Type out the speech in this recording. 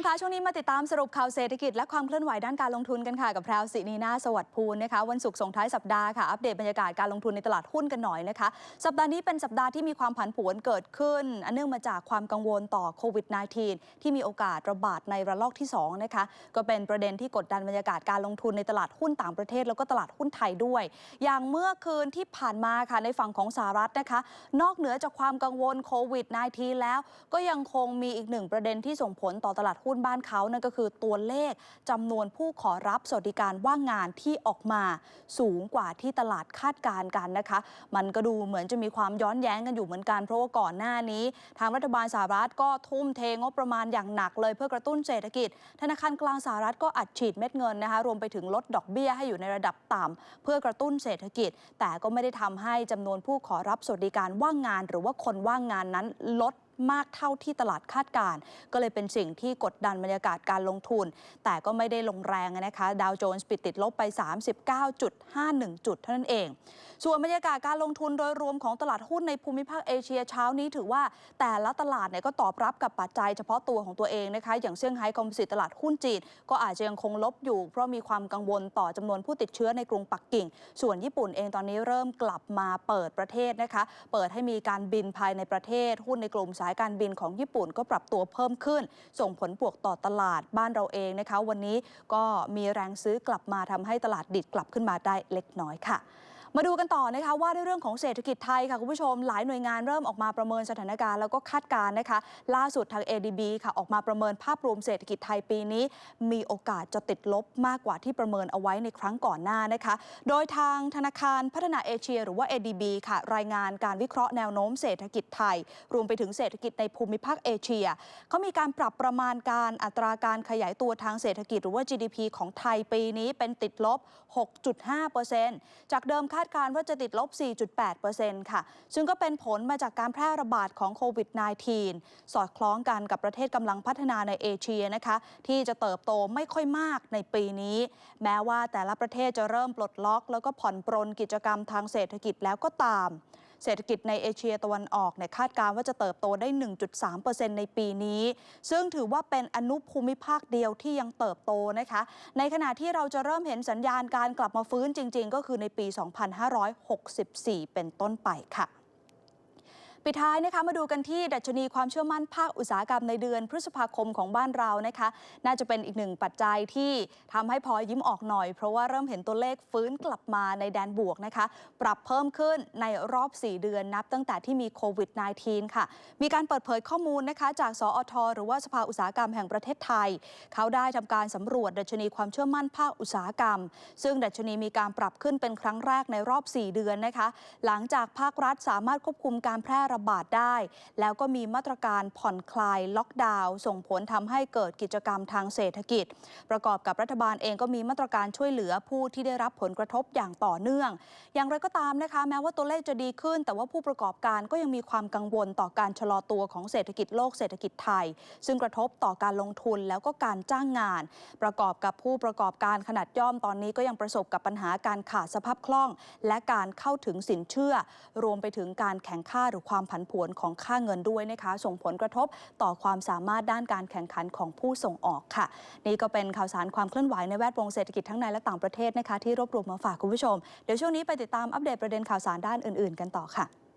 มคะช่วงนี้มาติดตามสรุปข่าวเศรษฐกิจและความเคลื่อนไหวด้านการลงทุนกันค่ะกับแพรวสินีนาสวัสดิ์ภูลนะคะวันศุกร์ส่งท้ายสัปดาห์ค่ะอัปเดตบรรยากาศการลงทุนในตลาดหุ้นกันหน่อยนะคะ สัปดาห์นี้เป็นสัปดาห์ที่มีความผันผวนเกิดขึ้น อันเนื่องมาจากความกังวลต่อโควิด -19 ที่มีโอกาสระบาดในระลอกที่สองนะคะก็เป็นประเด็นที่กดดันบรรยากาศการลงทุนในตลาดหุ้นต่างประเทศ แล้วก็ตลาดหุ้นไทยด้วย อย่างเมื่อคืนที่ผ่านมาค่ะในฝั่งของสหรัฐนะคะ นอกเหนือจากความกังวลโควิด -19 แล้วก็ยังคงมีอีกหนึ่งประเด็นที่ส่งผลต่อตลาดหุ้นบ้านเขานั่นก็คือตัวเลขจำนวนผู้ขอรับสวัสดิการว่างงานที่ออกมาสูงกว่าที่ตลาดคาดการณ์กันนะคะ มันก็ดูเหมือนจะมีความย้อนแย้งกันอยู่เหมือนกันเพราะว่าก่อนหน้านี้ ทางรัฐบาลสหรัฐก็ทุ่มเทงบประมาณอย่างหนักเลยเพื่อกระตุ้นเศรษฐกิจ ธนาคารกลางสหรัฐก็อัดฉีดเม็ดเงินนะคะรวมไปถึงลดดอกเบี้ยให้อยู่ในระดับต่ำเพื่อกระตุ้นเศรษฐกิจ แต่ก็ไม่ได้ทำให้จำนวนผู้ขอรับสวัสดิการว่างงาน หรือว่าคนว่างงานนั้นลด มากเท่าที่ตลาดคาดการณ์ก็เลยเป็นสิ่งที่กดดันบรรยากาศการลงทุน แต่ก็ไม่ได้ลงแรงนะคะ ดาวโจนส์ปิดติดลบไป 39.51 จุดเท่านั้นเอง ส่วนบรรยากาศการลงทุนโดยรวมของตลาดหุ้นในภูมิภาคเอเชียเช้านี้ถือว่าแต่ละตลาดเนี่ยก็ตอบรับกับปัจจัยเฉพาะตัวของตัวเองนะคะ อย่างเซี่ยงไฮ้คอมโพสิตตลาดหุ้นจีนก็อาจจะยังคงลบอยู่ เพราะมีความกังวลต่อจำนวนผู้ติดเชื้อในกรุงปักกิ่ง ส่วนญี่ปุ่นเองตอนนี้เริ่มกลับมาเปิดประเทศนะคะ เปิดให้มีการบินภายในประเทศหุ้นในกลุ่มสายการบินของญี่ปุ่นก็ปรับตัวเพิ่มขึ้น ส่งผลบวกต่อตลาดบ้านเราเองนะคะ วันนี้ก็มีแรงซื้อกลับมาทำให้ตลาดดิดกลับขึ้นมาได้เล็กน้อยค่ะ มาดูกันต่อนะคะว่าด้วยเรื่องของเศรษฐกิจไทยค่ะคุณผู้ชมหลายหน่วยงานเริ่มออกมาประเมินสถานการณ์แล้วก็คาดการณ์นะคะ ล่าสุดทาง ADB ค่ะออกมาประเมินภาพรวมเศรษฐกิจไทยปีนี้ มีโอกาสจะติดลบมากกว่าที่ประเมินเอาไว้ในครั้งก่อนหน้านะคะ โดยทางธนาคารพัฒนาเอเชีย หรือว่า ADB ค่ะ รายงานการวิเคราะห์แนวโน้มเศรษฐกิจไทย รวมไปถึงเศรษฐกิจในภูมิภาคเอเชียเขามีการปรับประมาณการอัตราการขยายตัวทางเศรษฐกิจหรือว่า GDP ของไทยปีนี้เป็นติดลบ 6.5%จากเดิมคาาดการณ์ว่าจะติดลบ 4.8%ค่ะ ซึ่งก็เป็นผลมาจากการแพร่ระบาดของโควิด -19 สอดคล้องกันกับประเทศกำลังพัฒนาในเอเชียนะคะ ที่จะเติบโตไม่ค่อยมากในปีนี้ แม้ว่าแต่ละประเทศจะเริ่มปลดล็อก แล้วก็ผ่อนปรนกิจกรรมทางเศรษฐกิจแล้วก็ตาม เศรษฐกิจในเอเชียตะวันออกเนี่ยคาดการณ์ว่าจะเติบโตได้ 1.3%ในปีนี้ ซึ่งถือว่าเป็นอนุภูมิภาคเดียวที่ยังเติบโตนะคะ ในขณะที่เราจะเริ่มเห็นสัญญาณการกลับมาฟื้นจริง ๆ ก็คือในปี 2564 เป็นต้นไปค่ะ ปิดท้ายนะคะมาดูกันที่ดัชนีความเชื่อมั่นภาคอุตสาหกรรมในเดือนพฤษภาคมของบ้านเรานะคะ น่าจะเป็นอีกหนึ่งปัจจัยที่ทำให้พอยิ้มออกหน่อย เพราะว่าเริ่มเห็นตัวเลขฟื้นกลับมาในแดนบวกนะคะ ปรับเพิ่มขึ้นในรอบ 4 เดือนนับตั้งแต่ที่มีโควิด -19 ค่ะ มีการเปิดเผยข้อมูลนะคะ จากสอทหรือว่าสภาอุตสาหกรรมแห่งประเทศไทย เขาได้ทำการสำรวจดัชนีความเชื่อมั่นภาคอุตสาหกรรม ซึ่งดัชนีมีการปรับขึ้นเป็นครั้งแรกในรอบ 4 เดือนนะคะ หลังจากภาครัฐสามารถควบคุมการแพร่ระบาดได้ แล้วก็มีมาตรการผ่อนคลายล็อกดาวน์ส่งผลทำให้เกิดกิจกรรมทางเศรษฐกิจ ประกอบกับรัฐบาลเองก็มีมาตรการช่วยเหลือผู้ที่ได้รับผลกระทบอย่างต่อเนื่อง อย่างไรก็ตามนะคะ แม้ว่าตัวเลขจะดีขึ้น แต่ว่าผู้ประกอบการก็ยังมีความกังวลต่อการชะลอตัวของเศรษฐกิจโลกเศรษฐกิจไทย ซึ่งกระทบต่อการลงทุนแล้วก็การจ้างงาน ประกอบกับผู้ประกอบการขนาดย่อมตอนนี้ก็ยังประสบกับปัญหาการขาดสภาพคล่อง และการเข้าถึงสินเชื่อ รวมไปถึงการแข่งค่าหรือความความผันผวนของค่าเงินด้วยนะคะ ส่งผลกระทบต่อความสามารถด้านการแข่งขันของผู้ส่งออกค่ะ นี่ก็เป็นข่าวสารความเคลื่อนไหวในแวดวงเศรษฐกิจทั้งในและต่างประเทศนะคะที่รวบรวมมาฝากคุณผู้ชม เดี๋ยวช่วงนี้ไปติดตามอัปเดตประเด็นข่าวสารด้านอื่น ๆ กันต่อค่ะ